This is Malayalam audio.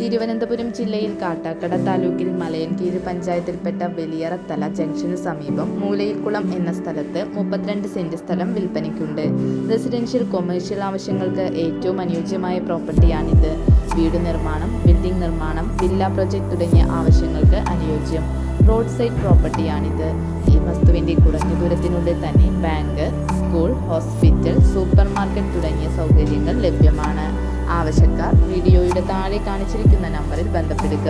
തിരുവനന്തപുരം ജില്ലയിൽ കാട്ടാക്കട താലൂക്കിൽ മലയൻകീഴ് പഞ്ചായത്തിൽപ്പെട്ട വലിയറത്തല ജംഗ്ഷന് സമീപം മൂലയിൽക്കുളം എന്ന സ്ഥലത്ത് മുപ്പത്തിരണ്ട് സെന്റ് സ്ഥലം വിൽപ്പനയ്ക്കുണ്ട്. റെസിഡൻഷ്യൽ കൊമേഴ്ഷ്യൽ ആവശ്യങ്ങൾക്ക് ഏറ്റവും അനുയോജ്യമായ പ്രോപ്പർട്ടിയാണിത്. വീട് നിർമ്മാണം ബിൽഡിംഗ് നിർമ്മാണം വില്ല പ്രൊജക്ട് തുടങ്ങിയ ആവശ്യങ്ങൾക്ക് അനുയോജ്യം റോഡ് സൈഡ് പ്രോപ്പർട്ടിയാണിത്. ഈ വസ്തുവിന്റെ കുറഞ്ഞ ദൂരത്തിനുള്ളിൽ തന്നെ bank school hospital supermarket തുടങ്ങിയ സൗകര്യങ്ങൾ ലഭ്യമാണ്. ആവശ്യക്കാർ വീഡിയോയുടെ താഴെ കാണിച്ചിരിക്കുന്ന നമ്പറിൽ ബന്ധപ്പെടുക.